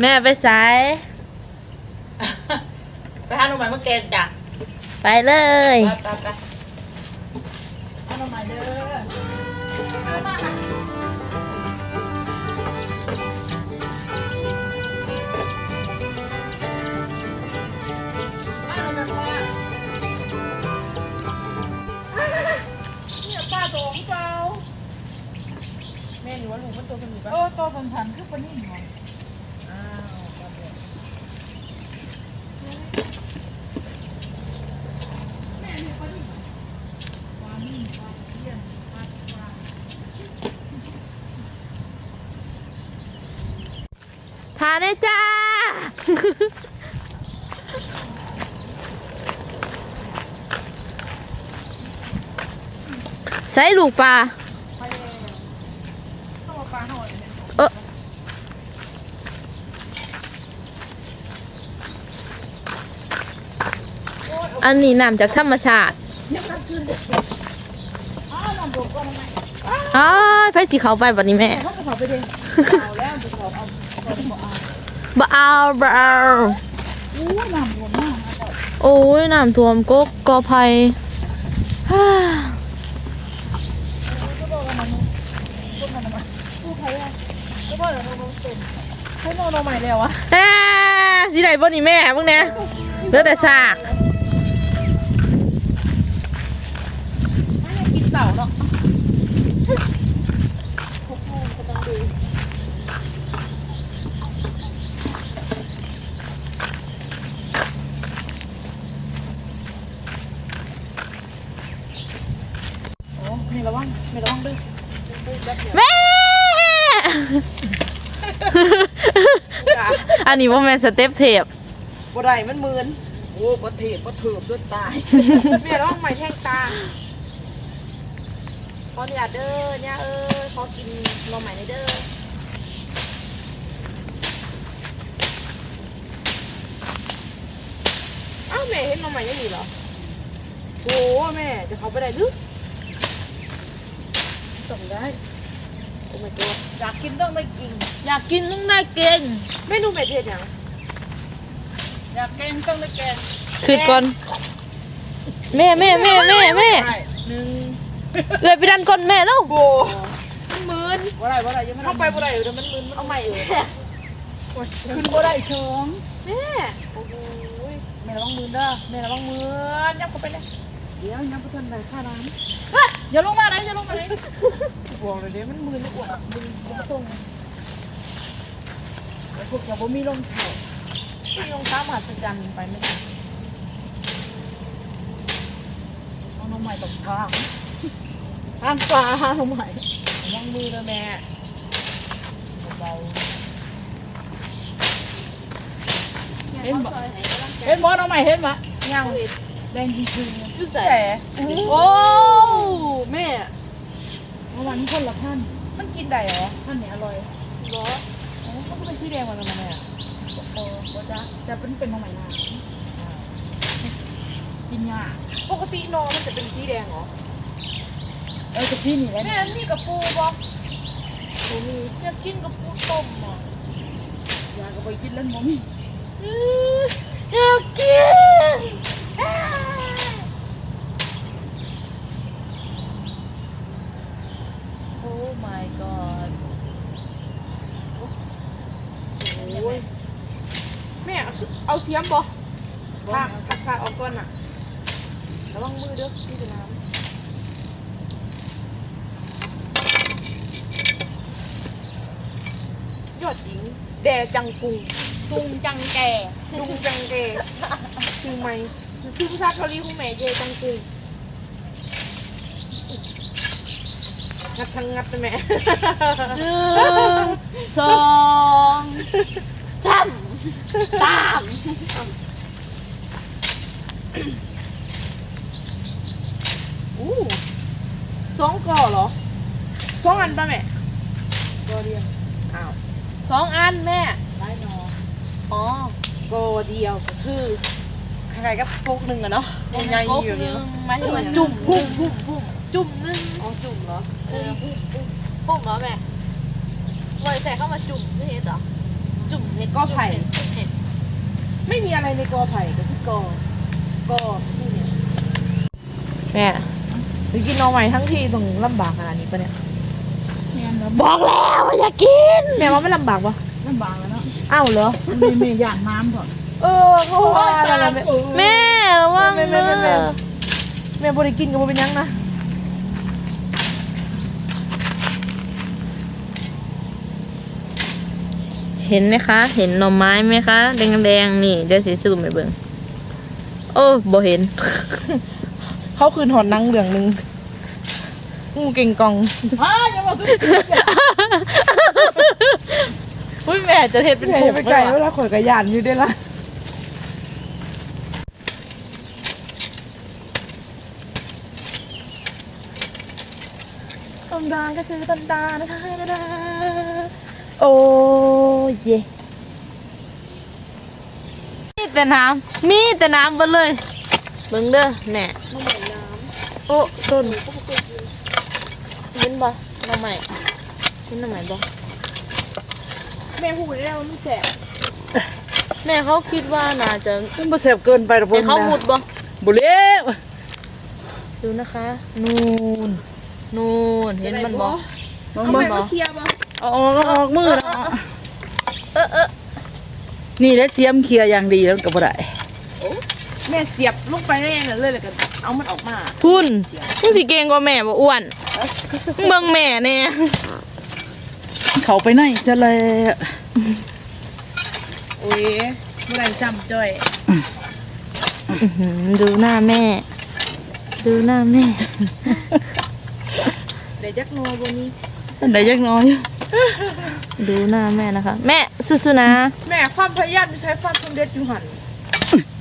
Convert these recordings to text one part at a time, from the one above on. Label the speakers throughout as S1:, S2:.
S1: แม่ไปสาย
S2: ไปหาหน่อไม้มาแกงจ้ะ
S1: ไปเลย
S2: ไปไปไปหาหน่อไม้เด้อ
S3: เนี่ยป้าโดงเปล่า
S2: แม่หนูว่าหนูมันตัวสนิทปะ
S3: เออตัวสันสันๆคือปลานิ่มหน่อย
S2: อ้าวครับผม
S3: แม่เนี่ยปลานิ่มปลานิ่มปลาเทียนปลาปลาา
S1: นได้จ้า ใส่ลูกปลา
S3: เอ
S1: ออันนี้นำจากธรรมชาติ
S3: อ้าวน้ำบกก็ทำไม
S1: อ้ายไผสิเขาไปบัดนี้แม่
S3: บ่เอา
S1: บ่เอาบ่เอา
S3: อู้น้ำบกมากนะก่อน
S1: โอ้ยน้ำท่วมกกกอภัยฮ่า
S3: ก็บอกว่ามันพูดมันทำไมพูดใครอะก็บอกว่าเราเป็น
S2: ให้นอนหน่อไม้แล้ววะ
S1: แอ่สิได้บ่นี่แม่พวกเนี้ยเหลือแต่ซาก
S2: ไม่ได้กินเสาเนาะ
S3: ทุกห้องก็ต้องดู
S2: โอ้ไม่ระวังไม่ระวังด้วย
S1: แม่ อันนี้ว่าแม่นสเต็ปเทป
S2: บ่ได้มันมืนโอ้บ่เทบบ่เถิบด้วยตายแม่ระวังไม้แทงตาขออนุญาตเด้อเนี่ยเอ้ยขอกินหน่อไม้หน่อยเด้ออ้าวแม่เห็นหน่อไม้ยังมีเหรอโอ้แม่จะเขาไปได้หรือ
S3: ส่งได้
S2: โอ้ my god
S3: อยากกินต้องได้กิน
S1: อยากกินต้องได้กิน
S2: เมนูเม็ดเห็ดหยัง
S3: อยากแกงต้องได้แกง
S1: คือก่อน แม่แม่แม่แม่แม่
S3: ใช่
S2: หนึ่ง
S1: เลยไปดันก้นแม่แล้ว
S2: โบมันมึน
S3: บ่ได้บ่ได้ยังไม่
S2: เข้าไปบ่ได้อยู่แต่มันมึนมันเอาใหม่เออ
S3: ขึ้นบ่ได้ชง
S2: แม่โอ้โหยแม่ระวังมือเด้อแม่ระวังมือยับเข้าไปเลย
S3: เดี๋ยวยังไม่ทันได้ค่าน้
S2: อย่าลงมาไหนอย่าลงมาไหนำ
S3: บอกเลยเดี๋ยวมันมือไม่อวดมือมือส่งแล้วพวกจะบ่มีลมแถว
S2: ที่รองเท้ามหัศจรรย์ไปไม่ได้
S3: เอาน้องใหม่ตกข้างห้ามปลาห้ามน้องใหม่
S2: ระวังมือเด้อแม่
S3: เบาเห็นบ่เห็นบ่น้องใหม่เห็นบ่
S2: ยัง
S3: แดงจริง
S2: จุดแสโอ้แม่
S3: ๆเมื่อวานนี้คนละท่าน
S2: มันกินได้เหรอ
S3: ท่านเนี่ยอร่อย
S2: เหรออ๋อมันก็เป็นสีแดงเหมือนกันนะแม่
S3: โอ้บ่จ้ะจะเป็นเป็นน้องใหม่นากินยา
S2: ปกตินอมันจะเป็นสีแดงเหรอ
S3: เออจะพี่นี่แหละ
S2: แม่นี่กับปูบอปูมีอยากกินกับปูต้มอะ
S3: ยาก็ไปกินแล้วบ่มี
S1: อยากกิน
S2: โอ้ my god โอ้ยแม่ เอาเอาเสียมบ่ขาขาขาออกก่อนอะระวังมือเด้อพี่เป็นน้ำยอดหญิง แดจังกุง
S1: ตุงจังแก่
S2: ลุงจังเกคือไหมคือภาษาเกาหลีคุณแม่เจจังกุงงัดทั้งงัดเลยแม่
S1: หนึ่งสองสาม ตาม
S2: อู้สองก่อเหรอสองอันป่ะแม่
S3: ก็เรียง
S2: อ้าว
S1: สองอันแม่
S3: ได้นอ
S1: อ๋อ
S2: ก่อเดียวก็คือคล้ายๆกับพกหนึ่งอะเนาะใหญ่
S1: กบ
S2: อยู่
S1: ห
S2: เนี่
S1: นึ่
S2: ย
S1: งหมายถึงว่า
S2: จุ่มพุ่มพุ่มพุ่ม
S1: จุ่มหนึ่ง
S2: อ๋อจุ่มเหรอ
S1: เออพุ่มพุ่มพุ่มเหรอแม่วันใส่เข้ามาจุ่มนี่เห็นเหรอ จุ่มเห็ด
S2: ก็ไผ่
S1: จุ่มเห็ด
S2: ไม่มีอะไรในกอไผ่ก็คือกอกอที่เนี่ยแม่ไปกินหน่อใหม่ทั้งทีต้องลำบากขนาดนี้ปะเนี่ย
S3: แม่นแล้ว
S2: บอกแล้วว่าอย่ากินแม่ว่าไม่ลำบากปะ
S3: ลำบากแล้วเนาะ
S2: อ้าวเหรอ
S3: แม่แม่ย่านน้ำก่อน
S2: เออเขาว่าอะไรแม่
S1: แม่ระวัง
S2: แม่
S1: เด้
S2: แม่แม่
S1: อ
S2: แม่บริกินกับบ่เป็นหยังนะ
S1: เห็นไหมคะ เห็นหน่อไม้ไหมคะ แดงๆนี่เดี๋ยวสิซูมไปเบิ่งโอ้บ่เห็น
S2: เขาคืนหอนนังเหลืองหนึงงูเก่งกอง
S3: อ้าอย่าบอกทุก
S1: อุ้ยแม่จะเฮ็ดเป็น
S2: แม่
S1: ผ
S2: องย่าไปไกล
S1: เล
S2: เวยลาข่อยกระยานอยู่ได้ละต้นดาก็คือต้นดานะคะต้นดา โอ้ยเย่
S1: มีแต่น้ำมีแต่น้ำเบนเลยเบิ่งเด้อแม่โอ้ต้นเห็นบ่หน่อไม้เห็นหน่อไม้บ่
S2: แม่พูดได้ว่ามันแสบ
S1: แม่เขาคิดว่าน่าจะ
S3: มันบ่แซ่บเกินไปหรอก
S1: แม่เขามุดบ่
S3: บ่เลี้ยว
S1: ดูนะคะ นูนนูนเห็นมันบ่
S3: มอง
S2: เอา
S3: บ่
S2: แม่มาเคลียร์บ่
S3: เอาออกเอาออกมือนะ
S1: เออเออ
S3: นี่แหละเสียมเคลียร์อย่างดีแล้วก็บ่ได้
S2: แม่เสียบลงไปได้ยังไงเลยเลยกันเอามันออกมา
S1: คุณมึงสิเก่งกว่าแม่บ่อ้วนมึงเบิ่งแม่แน่
S3: เขาไปไหนซะแล้ว
S2: โอ้ยเมื่อไรจำจ้อย
S1: อื้อหือดูหน้าแม่ ดูหน้าแม่
S2: เดี๋ยวจักโนบนี้
S3: อันใดจักหน้อย
S1: ดูหน้าแม่นะคะ แม่สู้ๆนะ
S2: แม่ความพยายามจะใช้ความสำเร็จอยู่หัน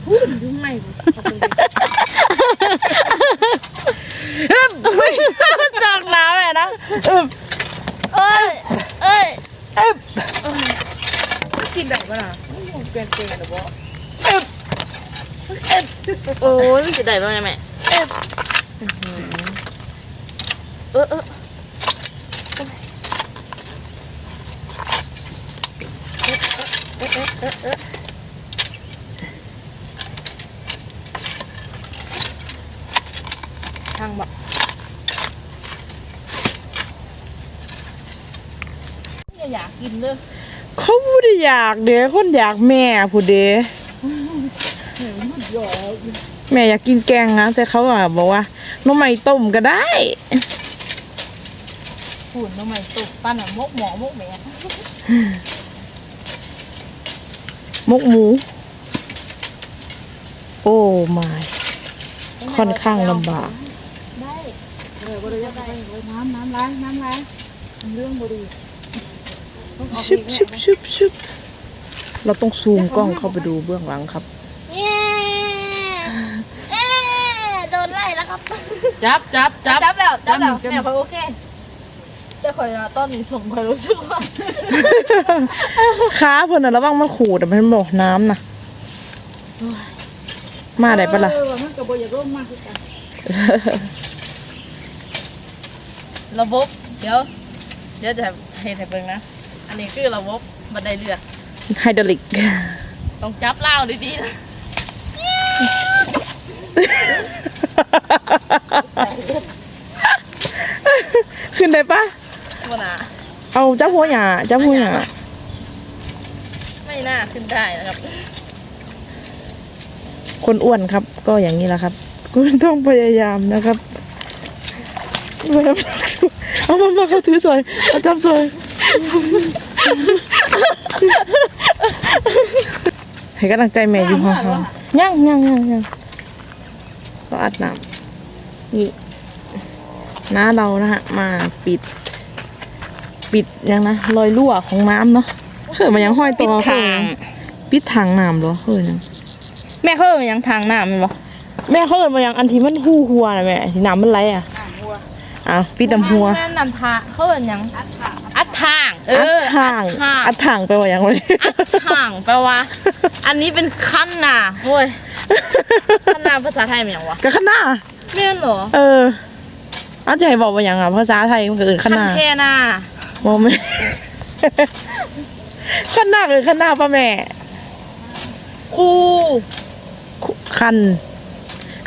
S2: พูดอยู่ข้างในความสำเร็จ
S3: จากน้ำแม่นะ
S1: เอ้ยเอ้ย
S2: กินได้ปะล่ะมันเปลี่ยนเปลี่ยนหรือเปล่า
S1: โอ้ยมันจะได้บ้างไงแม่เอ้ยอื้อหือ เออเออทางบอกอยาอยากกินเลย
S2: เขาพูดอยากเด้คนอยากแม่พูดเด้แม่อยากกินแกงนะแต่เขาอะบอกว่าน้องใหม่ต้มก็ได้
S1: ฝุ่นทำไม่ตกปั้นอะมกหมอมกแม่
S2: มกหมู โอ้ไม่ค่อนข้างลำบาก
S1: ได้
S3: น้ำน้ำล้างน้ำล้างเรื่องบ่ดี
S2: ชุบชุบชุบชุบเราต้องซูมกล้องเข้าไปดูเบื้องหลังครับ
S1: เย้เอ๊โดนไล่แล้วครับ
S3: จับจับจับ
S1: จับแล้วจับแล้ว
S3: จับ
S1: แม่คอยโอเค แต่คอยว่าตอนนี้ส่งคอยรู้สึกว่า
S2: ค้าเพิ่นน่ะระวังมันขูดแต่มันบอกน้ำนะมาได้ปะล่ะ
S3: เออมันก็บ่อยากลงมากคือกัน
S1: ระบบ เดี๋ยว เดี๋ยวจะเห็นให้เบิ่งนะ อันนี้คือระบบบันไดเรือ
S2: ไฮดรอลิก
S1: ต้องจับเล่าวดีๆนะ
S2: ขึ้นได้ปะ
S1: ว่านะ
S2: เอาเจ้าหัวหยาเจ้าหัวหยา
S1: ไม่น่าขึ้นได้นะครับ
S2: คนอ้วนครับ ก็อย่างนี้แหละครับ คุณต้องพยายามนะครับเอามามาเขาถือสวยเอาจับสวยให้กำลังใจแม่อยู่ห่างๆยังยังยังยังก็อัดน้ำนี่น้าเรานะฮะ มาปิด ปิดยังนะรอยรั่วของน้ำเนาะเคยมายังห้อย
S1: ปิ
S2: ต่
S1: ด
S2: อ
S1: ทาง
S2: ปิดทางน้ำเหรอเคยยัง
S1: แม่เขาเอิ้นว่าหยังทางน้ำแมันบ่
S2: แม่เขาเอินมายังอันที่มันหู้หัวนะแม่ที่น้ำมันไหลอะอ้าวปิดน้ำหัว
S1: แม่นำทางเขาเอิ้นหยังอัดทางเออ
S2: ทาง
S1: อัดทาง
S2: อัดทางไปว่ายังไง
S1: อัดทางแปลว่าอันนี้เป็นคันนาโว้ยคันนาภาษาไทยเป็นหยังวะ
S2: ก็ขนา
S1: แม่นเหรอ
S2: เอออาจะให้บอกว่ายังอะภาษาไทยมันก็เอินข
S1: คัน
S2: นา
S1: แทนา
S2: บอกไม่ขั้นหน้าคือขั้นหน้าป้าแม่
S1: ครู
S2: คัน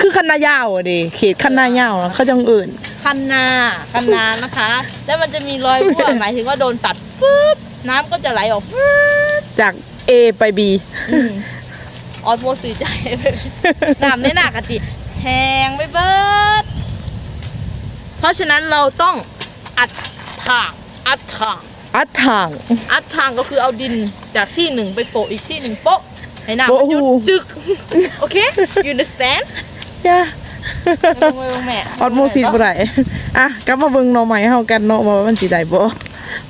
S2: คือคันนายาวอะดิเขตคันนายาวอะเขาจังอื่น
S1: คันนาคันนานะคะ แล้วมันจะมีรอยรั่วหมายถึงว่าโดนตัดปุ๊บน้ำก็จะไหลออกปุ๊บ
S2: จาก A ไป B
S1: อืมออดโมสีใจไปน้ำในหน้ากะจิแหงไปเบิด เพราะฉะนั้นเราต้องอัดทาง อัดทาง
S2: อัดทาง
S1: อัดทางก็คือเอาดินจากที่หนึ่งไปโปะอีกที่หนึ่งโปะให้น้ำ
S2: โปะ
S1: มันหยุด
S2: หู
S1: จึกโอเค you understand
S2: ย่า
S1: ไม่ต้องแม่
S2: ออดโมซิสบ่ได้อะกลับมาเบิ่งหน่อใหม่เฮากันเนาะว่ามันสิได้บ่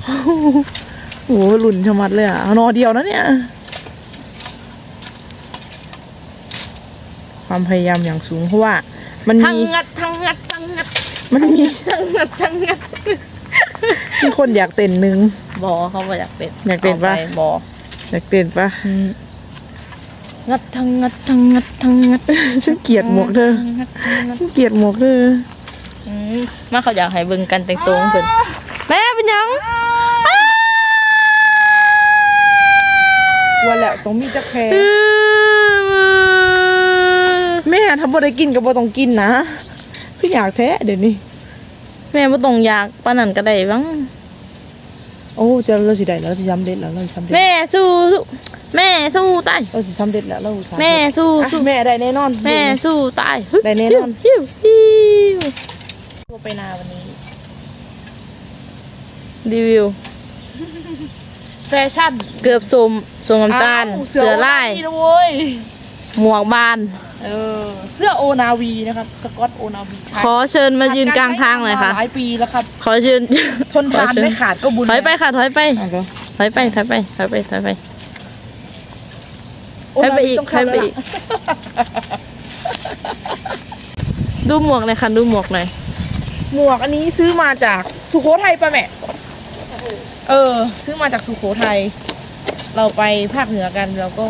S2: โอ้โหหลุ่นชะมัดเลยอะหน่อเดียวนะเนี่ย ความพยายามอย่างสูงเพราะว่า มัน
S1: ทั้ง
S2: มี
S1: งัดทั้งงัดทั้งงัด
S2: มันมี
S1: ทั้งงัดทั้งงัด
S2: มีคนอยากเต้นหนึง
S1: บอเขาบอกอยากเป็น
S2: อยากเป็นปะ
S1: อไปบอ
S2: อยากเต้นปะ
S1: งัดทั้งงัดทั้งงัดทั้งงัด
S2: ฉันเกลียดหมวกเธอ
S1: งัดทั้งงัด
S2: ฉันเกลียดหมวกเธอ
S1: อืมมาเขาอยากให้เบิ่งกันแต่งตัวของเพิ่นแม่เป็นหยัง
S2: ว่าแล้วต้องมีจักแพรแม่ถ้าบ่ได้กินก็บ่ต้องกินนะคืออยากแท้เดี๋ยวนี้
S1: แม่บ่ต้องอยากปานนั้นก็ได้บ้าง
S2: โอ้เจะเราสิได้แล้วเราสิสำเร็จแล้วเราสิสำเร็จ
S1: แม่สู้สู้แม่สู้ตาย
S2: เราสิสำเร็จแล้วเราอุตส่าห์
S1: แม่สู้
S2: อะ
S1: สู้
S2: แม่ได้แน่นอน
S1: แม่สู้ตาย
S2: ได้แน่นอน
S1: ฮิวฮิว
S2: ตัวไปนาวันนี้
S1: รีวิว
S2: แฟชั่น
S1: เกือบสมสมน้ำตาล
S2: อ้ว
S1: เสือลาย
S2: โนาวีนะเว้ย
S1: หมวกบาน
S2: เออเสื้อโอนาวีนะครับสกอตโอนาวีใช้
S1: ขอเชิญมายืนกลางทางหน่อยค่ะ
S2: หลายปีแล้วครับ
S1: ขอเชิญ
S2: ทนทานไม่ขาดก็บุญ
S1: ถอยไปค่ะถอยไป
S2: อะก็
S1: ถอยไปถอยไปถอยไปถอยไป
S2: โถ
S1: อยไปอีก
S2: ต้ง
S1: ถอยไปอีกดูหมวกหน่อยค่ะดูหมวกหน่อย
S2: หมวกอันนี้ซื้อมาจากสุโขทัยปะแม่เออ ซื้อมาจากสุโขทัยเราไปภาคเหนือกันแล้วก็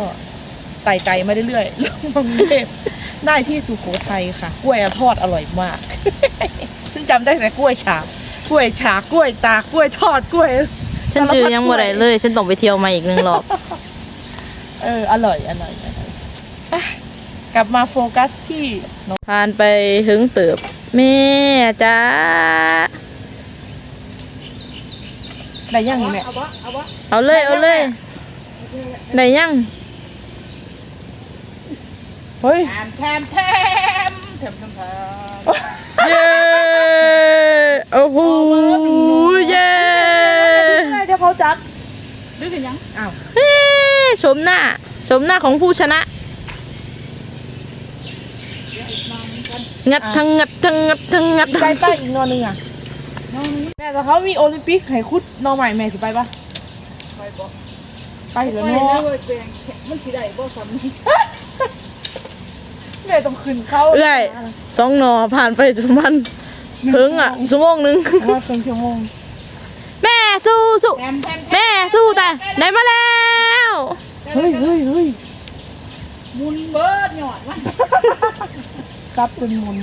S2: ไต่ไต่มาเรื่อยๆลงมากรุงเทพได้ที่สุโขทัยค่ะ กล้วยทอดอร่อยมาก ซึ่งจำได้แต่กล้วยฉาบกล้วยฉาบกล้วยตากกล้วยทอดกล้วย
S1: ฉันจือยังบ่ได้เลย ฉันต้องไปเที่ยวมาอีกหนึ่งรอบ
S2: เอออร่อยอร่อยอร่อยอะกลับมาโฟกัสที่น้อง
S1: ผ่านไปถึงเติบ แม่จ้า
S2: ได้ยังนี่แม่
S3: เอาวะเอาวะ
S1: เอาเลยเอาเลยได้ยัง
S2: เฮ้ย
S3: แถมแถมแถมแถมแถม
S1: เย้โอ้โหเย้
S2: เดี๋ยวเขาจัด
S3: ดื้อกันยัง
S2: อ้าว
S1: เฮ้ชมหน้าชมหน้าของผู้ชนะ งัดทั้งงัดทั้งงัดทั้งงัด
S2: อีกไปป้าอีกนอนหนึงอะ
S3: น้องนี้
S2: แม่แต่เขามีโอลิมปิกให้คุดนอใหม่แม่สิไปปะ
S3: ไปบอก
S2: ไปแล้ว
S3: ไป
S2: เนาะ
S3: แล้วเว้ยแปลงมันสิได้บ่ซ้ำ นี่
S2: แม่ต้องขึ้นเขา
S1: เอ้ยสองหนอผ่านไปประมาณถึงอะชั่วโมงหนึง
S2: ว่าเป็นชั่วโมง
S1: แม่สู้สู้
S3: แถมแถมแถม
S1: แม่สู้แต่ได้มาแล้ว
S2: เฮ้ยเฮ้ยเฮ้ย
S3: มุนเบิดหยอดมัน
S2: ซับจนหมุน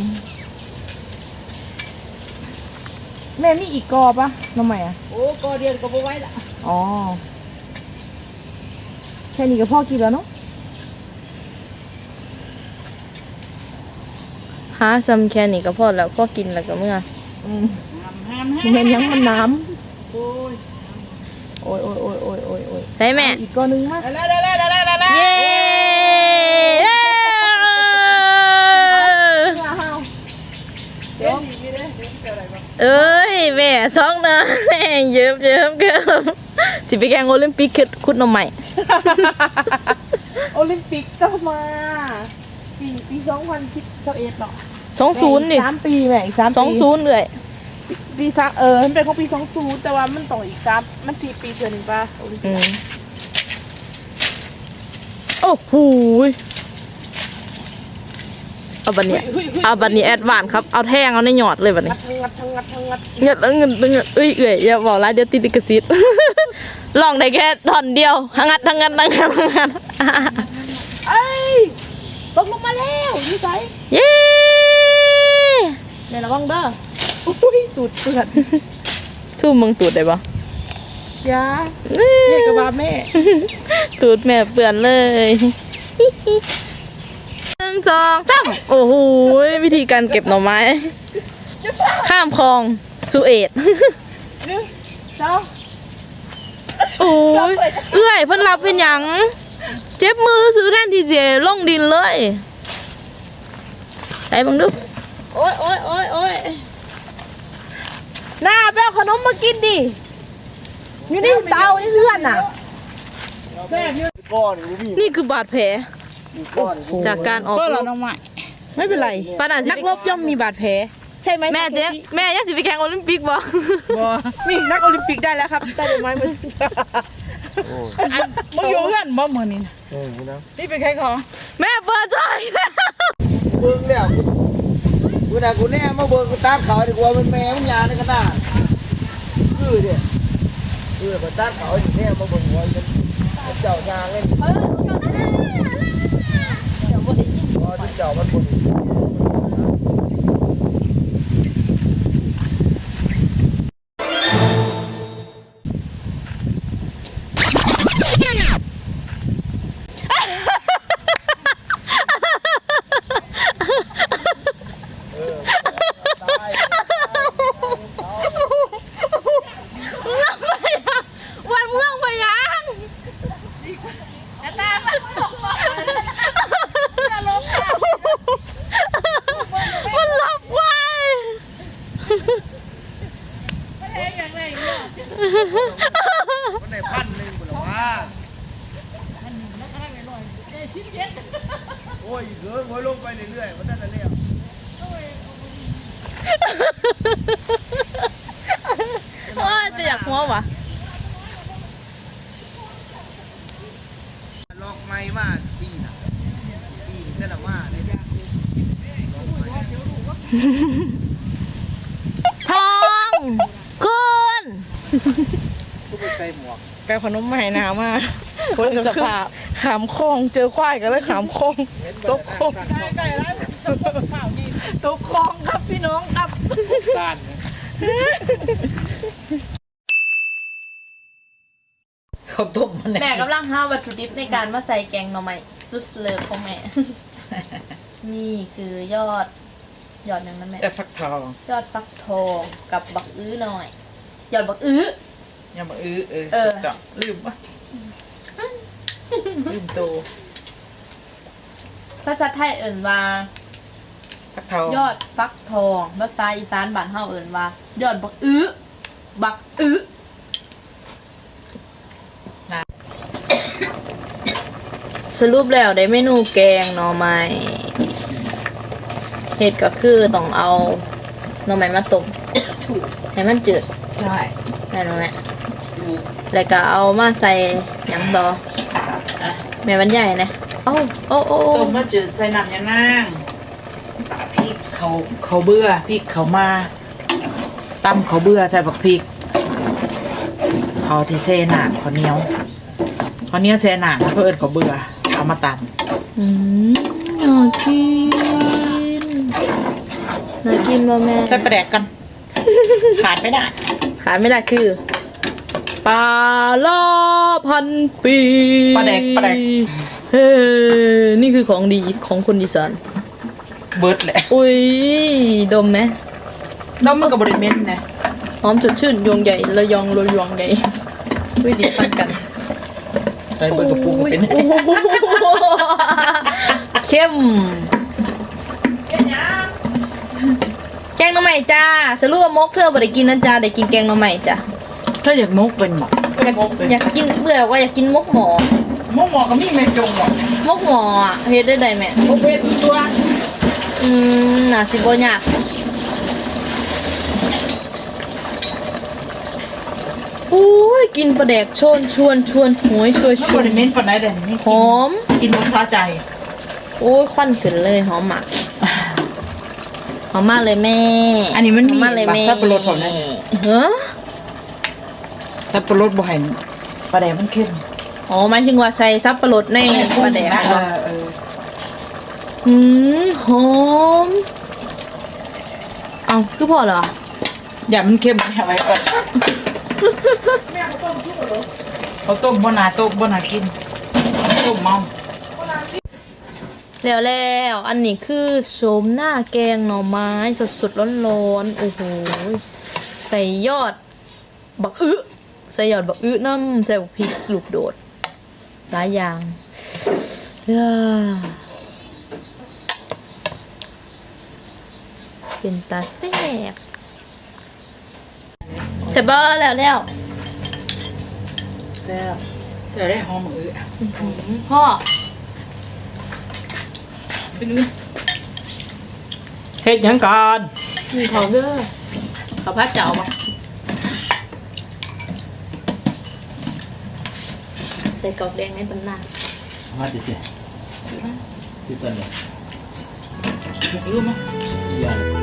S2: แม่มีอีกกอปะนอใหม่อะ
S3: โอ้กอเดียวก็บ่ไหวละ
S2: อ๋อแค่นี้ก็พ่อกินแล้วเนาะ
S1: หาซัมแค่นี้ก็พอแล้วพ่อกินแล้วก็เมื่อ
S2: อืม
S3: แฮมแฮ
S2: มัน
S3: ม
S2: เป็นยังมันน้
S3: โอ้ยำ
S2: โอ้ยโอ้ยโอ้ยโอ้ยโอ้ยโอ้ย
S1: ใช่แม่
S2: อีกกอนึงมา
S3: ได้ได้ได้ได้ได้ได้
S1: เย้
S3: เดี๋ยวมีมีเด้เดี๋ยวเจออะไรบ้าง
S1: เอ้ยแม่สองเนอะแม่เยิบเยิบเยิบสิไปแข่งโอลิมปิกคุดคุดนมใหม่
S2: โอลิมปิกก็มาปีปีสองพันสิบเอ็ดเนาะ
S1: สองศูนย์ดิ
S2: อีกสามปีแม่อีกสามปี
S1: สองศูนย์เลย
S2: ปีสามเออมันเป็นของปีสองศูนย์แต่ว่ามันต้องอีกสามมันสี่ปีเกินหนึ่งป่ะโอลิมปิ
S1: อื
S2: ก
S1: มโอ้โหยเอาบันเนี้ยเอาบันนี้แอดวานซ์ครับเอาแท่งเอาในหยอดเลยบันนี้
S2: งัดทั้งงัดทั้งงัดทั้งงัด
S1: เงินเงินเงินเอ้ยเอ้ยอย่าบอกร้ายเดี๋ยวติดลิขสิทธิ์ลองได้แค่ท่อนเดียวทั้งงัดทั้งงัดทั้งงัดทั้งงัด
S2: เอ้ยตกลงมาแล้วยี่ไส
S1: เย้
S2: แม่ระวังเด้ออุ้ยสุดเปื่อน
S1: สู้มึงตูดได้ปะ
S3: ยา
S1: นี่
S3: แม่กับบาแม่
S1: ตูดแม่เปื่อนเลยหนึ่งสองสามโอ้โหวิธีการเก็บหน่อไม้ ข้ามคลองสุเอต
S3: เจ้า
S1: โอ้ยเอื้อยเพิ่นรับเป็นหยังเจ็บมือซื้อแทนที่เจลงดินเลยไหนบังดู โอ้ยโอ้ยโอ้ยโอ้ย
S3: หน้าแป้ขนมมากินดิอยู่นี่เตานี่เพื่อนน่ะ แม่พี่
S4: ก้อนนี่มี
S1: นี่คือบาดแผล
S4: ก้อนนี่
S1: จากการออก
S3: ก็
S1: ร
S3: เรา
S1: บ
S3: น้องใหม่ไม่เป็นไร
S1: ป้านาจะ
S3: นัก
S1: ไป
S3: รบย่อมมีบาดแผลใช่ไหม
S1: แม่เจ๊แม่ยังสิไปแข่งโอลิมปิกบ่
S3: บ่นี่นักโอลิมปิกได้แล้วครับได้ไม้มา
S4: โอ้ย
S3: มึงอยู่เพื่อนบ่เหมือนนี่นะ
S4: เออกูนะ
S3: นี่เป็นใครของ
S1: แม่เปิดใจแล้ว
S4: เบิ่งแล้ว กูน่ะกูแน่มาเบิกกูตามเขาดีกว่ามันแม่มันยาในกระดาคือเดียเออกูตามเขาดีแน่มาเบิ่งว่ามันเจ้าทางเล่นพอที่เจ้ามันบ่ดี
S1: วันเมืองไปยัง มันหลบไว้
S4: มันได้พันหนึงพุ่นล่ะว่า โอ้ยเกินโอยลงไปเรื่อยๆมันนั่นน่ะแล้ว
S1: โอ้ยจะอยากหัววะ
S4: ลอกไม้มาปีน่ะปีนี่แต่ละมาเลยลอกไม้
S1: ทองขึ้น
S4: กูไปใส่หมวก
S3: แปลขนมใหม่หนาวมากคนสภาพ ขามคลองเจอควายกันเลยขามคลองตกคลองตกคลองครับพี่น้องครับ
S4: ด้านเขาต้มมัน
S1: แม่กำลังหาวัตถุดิบในการมาใส่แกงหน่อไม้ซุสเลิฟของแม่ นี่คือยอด ยอดอย่างนั้นแม่
S3: แต่ฟักทอง
S1: ยอดฟักทองกับบักอื้อหน่อย ยอดบักอื้อ
S3: อย่ามาอื้อเออ
S1: เออ
S3: จาะลืมปะ ลืมโต
S1: ภาษาไทยเอิ่นว่า
S3: ฟักทอง
S1: ยอดฟักทองภาษาอีสานบ้านเฮาเอิ่นว่า ยอดบักอื้อบักอื้อสรุปแล้วได้เมนูแกงหน่อไม้เห็ดก็คือต้องเอาหน่อไม้มาต้มให้มันจืด
S3: ใช่
S1: แม่นบ่แม่แล้วก็เอามาใส่หยังดอ
S3: อะ
S1: แม่บรรยายนะเอ้าโอ้โอ้โอ้
S3: ต้มมาจืดใส่น้ำยานางพริกเขาเขาเบื่อพริกเขามาตำเขาเบื่อใส่บักพริกเขาที่เซหนานเขาวเหนียวเขาวเหนียวเซหนานเพื่อนเขาเบื่อเอามาต
S1: อืมน่ากินน่ากินบ่แม่ำ
S3: ใส่ปลาแดกกัน ขาดไม่ได้
S1: ขาดไม่ได้คือ ปลาล่อพันปี
S3: ปลาแดกปลาแดก
S1: เฮ้นี่คือของดีของคนดีสาน
S3: เบิร์ดแหละ
S1: อุ้ยดมไหม
S3: แล้วมันกับบริเมนนะ
S1: หอมสดชื่นยวงใหญ่ระยองระยองใหญ่วิดีปันกัน
S3: ใส่เบิร์ดกับปูก็เป็น
S1: โอ้โหเข้มแกงหน่อไม้จ้าสรุปว่ามกเธอบ่ได้กินนะจ้าได้กินแกงหน่อไม้จ้า
S3: ถ้าอยากมกเป็นหมอก
S1: อยากอยากกินเบื่อว่าอยากกินมกหมอ
S3: มกหมอกก็มีแม่จงหมอก
S1: มกหมออะเฮ็ดได้ไดแม่
S3: มกเพชรตัว
S1: อืมน่าสิบ่ยากโอ้ยกินปลาแดกชวนชวนชวนหวยชวยช
S3: บ
S1: วน
S3: ริเมนปานไหนเด่นนี่
S1: หอม
S3: กินบนซาใจ
S1: โอ้ยควันขึ้นเลยหอมมากหอมมากเลยแม่
S3: อันนี้มันมี
S1: หอมากเลย
S3: บัก
S1: แม่
S3: ซับปะรดของนั่น
S1: เฮ้อ
S3: ซับปะรดบ่ให้ปลาแดกมันเข้ม
S1: อ๋อหมายถึงว่าใส่ซับปะรดในปลาแดก
S3: เอ
S1: เนาะ
S3: อเออ
S1: อืมหอมเอาคือพอเหรอ
S3: อย่ามันเข้มเอาไว้ก่อนเขาต้มบ่นาต้มบ่นากินต้มเมา
S1: แล้วแล้วอันนี้คือโฉมหน้าแกงหน่อไม้สดๆร้อนๆโอ้โหใส่ยอดบักอึ ใส่ยอดบักอึน้ำใส่บักพริกลูกโดดหลายอย่างย่าเป็นตาแซ่บเสร็จเบอร์แล้วแล้ว
S3: แซ่บแซ่บได้หอมอื้อ
S1: พ่อ
S3: ไปดูเฮ็ดหยังก่อน
S1: มีทองเด้อกับพัดเจ้าปะ ใส่กรอกแดงในตำนาน
S4: มาดิสิสิตอนนี้
S3: รู้มั้ย
S4: อย่า